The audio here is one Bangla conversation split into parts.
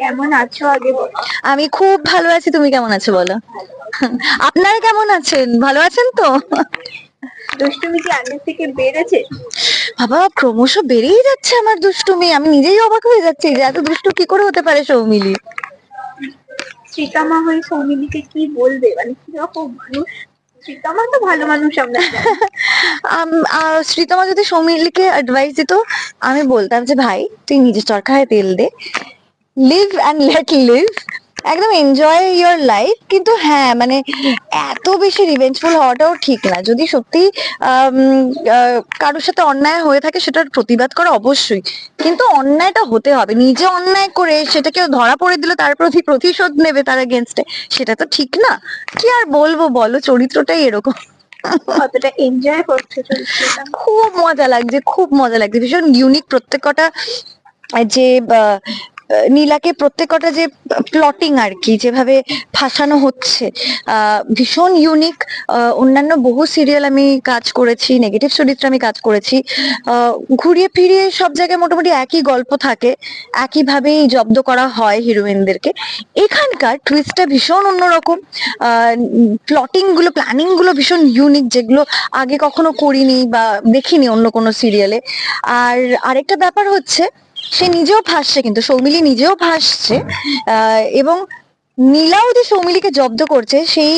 কেমন আছো আগে আমি খুব ভালো আছি তুমি কেমন আছো বলো? আপনারা কেমন আছেন? ভালো আছেন তো? দুষ্টুমি কি আগের থেকে বেড়েছে? বাবা ক্রমশ বেড়েই যাচ্ছে আমার দুষ্টুমি। আমি নিজেই অবাক হয়ে যাচ্ছি যে এত দুষ্টু কি করে হতে পারে সৌমিলি? শ্রীকামা হয়ে সৌমিলিকে কি বলবে? মানে কীরকম মানুষ? শ্রীকামা তো ভালো মানুষ আমরা শ্রীতমা যদি সৌমিলিকে অ্যাডভাইস দিত আমি বলতাম যে ভাই তুই নিজের চরকায় তেল দে। লিভ অ্যান্ড লেট লিভ একদম এনজয় ইয়োর লাইফ কিন্তু হ্যাঁ মানে এত বেশি রিভেঞ্জফুল হওয়াটাও ঠিক না। যদি সত্যি কারোর সাথে অন্যায় হয়ে থাকে সেটার প্রতিবাদ করা অবশ্যই। কিন্তু অন্যায়টা হতে হবে। নিজে অন্যায় করে সেটা কেউ ধরা পড়ে দিল তার প্রতি প্রতিশোধ নেবে তার এগেনস্টে সেটা তো ঠিক না। কি আর বলব বলো? চরিত্রটাই এরকম। কতটা এনজয় করছ খুব মজা লাগছে খুব মজা লাগছে। ভীষণ ইউনিক প্রত্যেক কটা যে নীলাকে প্রত্যেক কটা যে প্লটিং আর কি, যেভাবে ফাঁসানো হচ্ছে ভীষণ ইউনিক অন্যান্য বহু সিরিয়াল আমি কাজ করেছি নেগেটিভ চরিত্রে আমি কাজ করেছি। ঘুরিয়ে ফিরিয়ে সব জায়গায় মোটামুটি একই গল্প থাকে, একইভাবেই জব্দ করা হয় হিরোইনদেরকে। এখানকার টুইস্টটা ভীষণ অন্যরকম। প্লটিংগুলো প্ল্যানিংগুলো ভীষণ ইউনিক যেগুলো আগে কখনো করিনি বা দেখিনি অন্য কোনো সিরিয়ালে আর আরেকটা ব্যাপার হচ্ছে সে নিজেও ভাসছে কিন্তু, সৌমিলি নিজেও ভাসছে এবং নীলাও যে সৌমিলিকে জব্দ করছে, সেই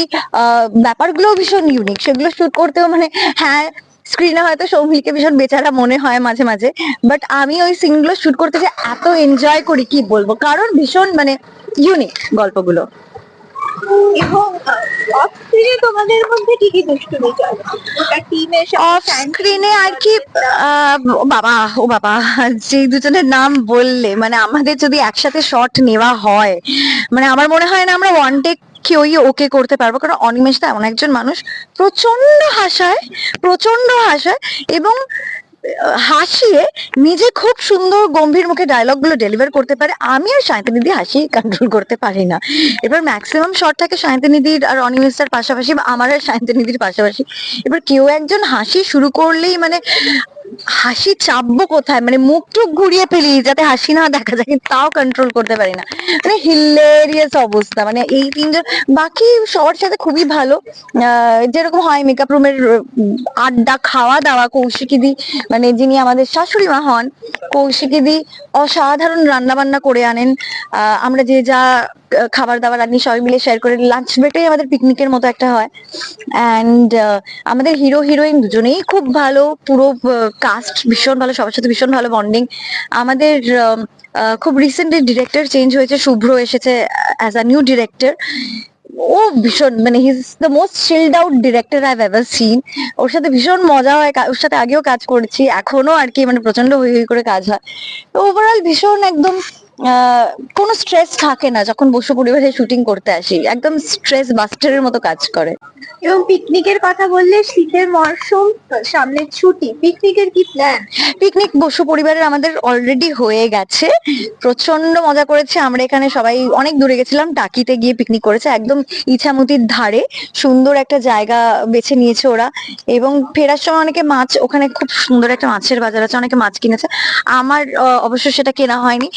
ব্যাপারগুলো ভীষণ ইউনিক সেগুলো শুট করতেও মানে হ্যাঁ স্ক্রিনে হয়তো সৌমিলিকে ভীষণ বেচারা মনে হয় মাঝে মাঝে বাট আমি ওই সিনগুলো শুট করতে যে এত এনজয় করি, কি বলব? কারণ ভীষণ মানে ইউনিক গল্পগুলো। এবং অফ তোমাদের মধ্যে কি কি দুষ্টুমি চলে। ওটা টিমের অফ স্ক্রিনে আর কি ও বাবা ও বাবা যে দুজনের নাম বললে মানে আমাদের যদি একসাথে শট নেওয়া হয় মানে আমার মনে হয় না আমরা ওয়ান টেক কেউই ওকে করতে পারব কারণ অনিমেষ তো এমন একজন মানুষ প্রচণ্ড হাসায় প্রচণ্ড হাসায় এবং হাসিয়ে নিজে খুব সুন্দর গম্ভীর মুখে ডায়লগগুলো ডেলিভার করতে পারে। আমি আর সায়ন্তনিদি হাসি কন্ট্রোল করতে পারি না। এবার ম্যাক্সিমাম শট থাকে সায়ন্তনিদির আর অনিমেষার পাশাপাশি আমার আর সায়ন্তনিদির পাশাপাশি। এবার কেউ একজন হাসি শুরু করলেই মানে হাসি চাপবো কোথায়? মানে মুখ টুক ঘুরিয়ে ফেলি যাতে হাসি না দেখা যায়, কিন্তু তাও কন্ট্রোল করতে পারি না। মানে হিলেরিয়াস অবস্থা। মানে এই তিনজন, বাকি সবার সাথে খুবই ভালো। যেরকম হয় মেকআপ রুমের আড্ডা খাওয়া দাওয়া কৌশিকি দি মানে যিনি আমাদের শাশুড়ি মা হন কৌশিকি দি অসাধারণ রান্না বান্না করে আনেন। আমরা যে যা খাবার দাবার আনি, সবাই মিলে শেয়ার করে লাঞ্চ ব্রেকটাই আমাদের পিকনিকের মতো একটা হয়। অ্যান্ড আমাদের হিরো হিরোইন দুজনেই খুব ভালো, পুরো কাস্ট ভীষণ ভালো, সবার সাথে ভীষণ ভালো বন্ডিং আমাদের খুব রিসেন্টলি ডিরেক্টর চেঞ্জ হয়েছে, শুভ্র এসেছে অ্যাজ আ নিউ ডিরেক্টর ও ভীষণ মানে he is the most chilled out director I ever seen ওর সাথে ভীষণ মজা হয় ওর সাথে আগেও কাজ করেছি এখনও আর কি মানে প্রচণ্ড হই হই করে কাজ হয়। তো ওভারঅল ভীষণ একদম কোনো স্ট্রেস থাকে না যখন বসু পরিবারে শুটিং করতে আসি। একদম স্ট্রেস বাস্টারের মতো কাজ করে। এবং পিকনিকের কথা বললে শীতের মরশুম সামনে ছুটি পিকনিকের কি প্ল্যান পিকনিক বসু পরিবারের আমাদের অলরেডি হয়ে গেছে। প্রচণ্ড মজা করেছে। আমরা এখানে সবাই অনেক দূরে গেছিলাম টাকিতে গিয়ে পিকনিক করেছে। একদম ইছামতির ধারে। সুন্দর একটা জায়গা বেছে নিয়েছে ওরা। এবং ফেরার সময় অনেকে মাছ ওখানে খুব সুন্দর একটা মাছের বাজার আছে অনেকে মাছ কিনেছে। আমার অবশ্য সেটা কেনা হয়নি।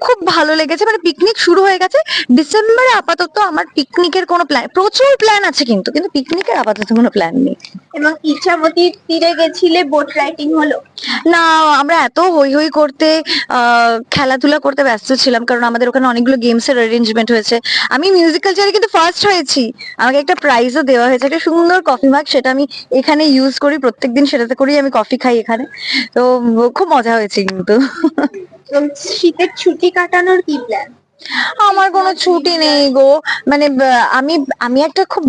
খুব ভালো লেগেছে মানে পিকনিক শুরু হয়ে গেছে। ডিসেম্বরে আপাতত আমার পিকনিকের কোনো প্ল্যান প্রচুর প্ল্যান আছে কিন্তু কিন্তু পিকনিকের আপাতত কোনো প্ল্যান নেই। এবং ইচ্ছামতির তীরে গেছিলে বোট রাইডিং হলো? না আমরা এত হই হই করতে আহ, খেলাধুলা করতে ব্যস্ত ছিলাম কারণ আমাদের ওখানে অনেকগুলো গেমস এর অ্যারেঞ্জমেন্ট হয়েছে। আমি মিউজিক্যাল চেয়ারে কিন্তু ফার্স্ট হয়েছি। আমাকে একটা প্রাইজও দেওয়া হয়েছে একটা সুন্দর কফি মাগ সেটা আমি এখানে ইউজ করি প্রত্যেকদিন সেটাতে করেই আমি কফি খাই এখানে। তো খুব মজা হয়েছে কিন্তু। শীতের ছুটি কাটানোর কি প্ল্যান আমার কোনো ছুটি নেই গো। মানে আমি আমি একটা খুব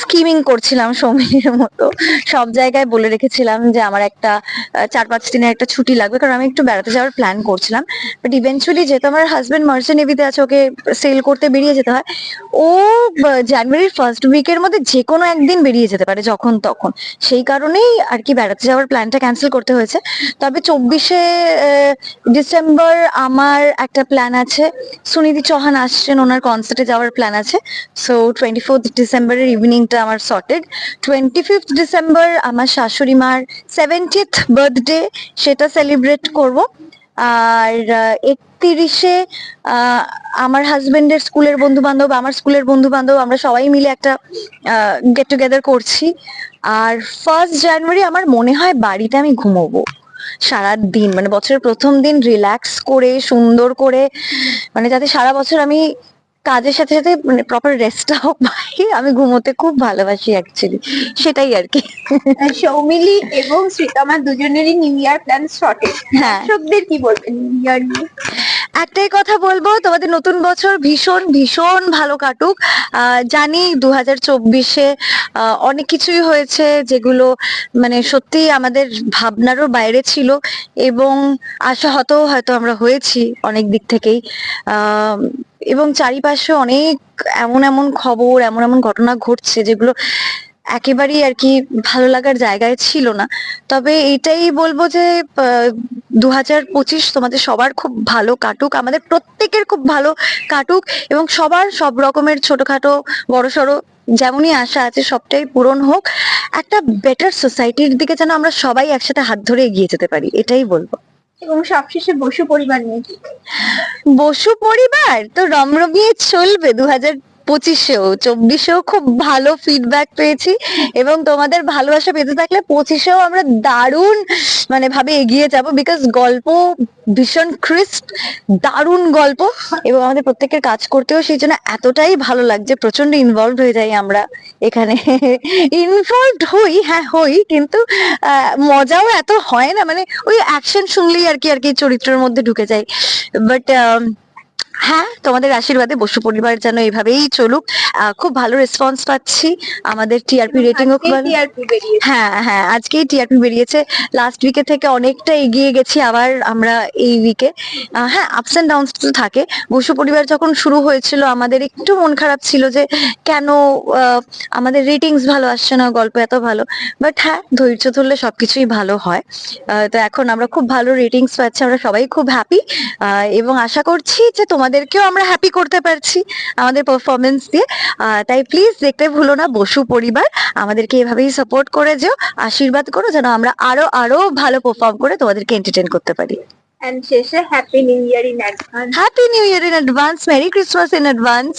স্কিমিং করছিলাম সৌমিনের মতো। সব জায়গায় বলে রেখেছিলাম যে আমার একটা চার পাঁচ দিনের একটা ছুটি লাগবে, কারণ আমি একটু বেড়াতে যাওয়ার প্ল্যান করছিলাম। বাট ইভেনচুয়ালি যেহেতু আমার হাজবেন্ড মার্চেন্ট নেভিতে আছে, ওকে সেল করতে বেরিয়ে যেতে হয়, ও জানুয়ারির ফার্স্ট উইকের মধ্যে যে কোনো একদিন বেরিয়ে যেতে পারে, যখন তখন। সেই কারণেই আর কি বেড়াতে যাওয়ার প্ল্যানটা ক্যান্সেল করতে হয়েছে। তবে চব্বিশে ডিসেম্বর আমার একটা প্ল্যান আছে। সুনিধি চৌহান আসছেন, ওনার কনসার্টে যাওয়ার প্ল্যান আছে। সো টোয়েন্টি ফোর্থ ডিসেম্বরের ইভিনিংটা আমার সর্টেড টোয়েন্টি ফিফথ ডিসেম্বর আমার শাশুড়ি মার সেভেন্টিথ বার্থডে সেটা সেলিব্রেট করব। আর তিরিশে আমার হাজবেন্ডের স্কুলের বন্ধু বান্ধব আমার স্কুলের বন্ধু বান্ধব আমরা সবাই মিলে একটা গেট টুগেদার করছি। আর ফার্স্ট জানুয়ারি আমার মনে হয় বাড়িতে আমি ঘুমোবো। সারা দিন মানে বছরের প্রথম দিন রিল্যাক্স করে, সুন্দর করে মানে যাতে সারা বছর আমি কাজের সাথে সাথে মানে প্রপার রেস্টটাও পাই। আমি ঘুমোতে খুব ভালোবাসি অ্যাকচুয়ালি সেটাই আর কি। সৌমিলি এবং শ্রীতমা দুজনেরই নিউ ইয়ার প্ল্যান শর্টেজ হ্যাঁ। দর্শকদের কি বলবেন নিউ ইয়ার নিয়ে? একটাই কথা বলব, তোমাদের নতুন বছর ভীষণ ভীষণ ভালো কাটুক। জানি দু হাজার চব্বিশে অনেক কিছুই হয়েছে যেগুলো মানে সত্যি আমাদের ভাবনারও বাইরে ছিল এবং আশা আশাহত হয়তো আমরা হয়েছি অনেক দিক থেকেই। এবং চারিপাশে অনেক এমন এমন খবর, এমন এমন ঘটনা ঘটছে যেগুলো একেবারেই আর কি ভালো লাগার জায়গায় ছিল না। তবে এটাই বলব যে দু হাজার পঁচিশ তোমাদের সবার খুব ভালো কাটুক আমাদের প্রত্যেকের খুব ভালো কাটুক এবং সবার সব রকমের ছোটখাটো বড়সড় যেমনই আশা আছে সবটাই পূরণ হোক। একটা বেটার সোসাইটির দিকে যেন আমরা সবাই একসাথে হাত ধরে এগিয়ে যেতে পারি এটাই বলব। এবং সবশেষে বসু পরিবার নিয়ে বসু পরিবার? তো রমরমিয়ে চলবে দু হাজার পঁচিশেও, চব্বিশেও খুব ভালো ফিডব্যাক পেয়েছি এবং তোমাদের ভালোবাসা পেতে থাকলে পঁচিশেও আমরা দারুণ মানে ভাবে এগিয়ে যাব বিকজ গল্প ভীষণ ক্রিস্প দারুণ গল্প এবং আমাদের প্রত্যেকের কাজ করতেও সেই জন্য এতটাই ভালো লাগছে। প্রচণ্ড ইনভলভ হয়ে যাই আমরা এখানে। ইনভলভ হই হ্যাঁ হই কিন্তু মজাও এত হয় না মানে ওই অ্যাকশন শুনলেই আর কি আর কি চরিত্রের মধ্যে ঢুকে যাই। বাট হ্যাঁ তোমাদের আশীর্বাদে বসু পরিবার যেন এভাবেই চলুক। খুব ভালো রেসপন্স পাচ্ছি। আমাদের টিআরপি রেটিংও খুব ভালো। হ্যাঁ হ্যাঁ আজকেই টিআরপি বেরিয়েছে। লাস্ট উইকে থেকে অনেকটা এগিয়ে গেছি আবার আমরা এই উইকে হ্যাঁ আপস এন্ড ডাউনস তো থাকে। বসু পরিবার যখন শুরু হয়েছিল আমাদের একটু মন খারাপ ছিল যে কেন আমাদের রেটিংস ভালো আসছে না গল্প এত ভালো। বাট হ্যাঁ ধৈর্য ধরলে সবকিছুই ভালো হয়। তো এখন আমরা খুব ভালো রেটিংস পাচ্ছি আমরা সবাই খুব হ্যাপি এবং আশা করছি যে তোমাদেরকেও আমরা হ্যাপি করতে পারছি আমাদের পারফরমেন্স দিয়ে। তাই প্লিজ দেখতে ভুলো না বসু পরিবার আমাদেরকে এভাবেই সাপোর্ট করে যেও আশীর্বাদ করো যেন আমরা আরও আরও ভালো পারফর্ম করে তোমাদেরকে এন্টারটেন করতে পারি। এন্ড শেষে happy new year in advance happy new year in advance merry Christmas in advance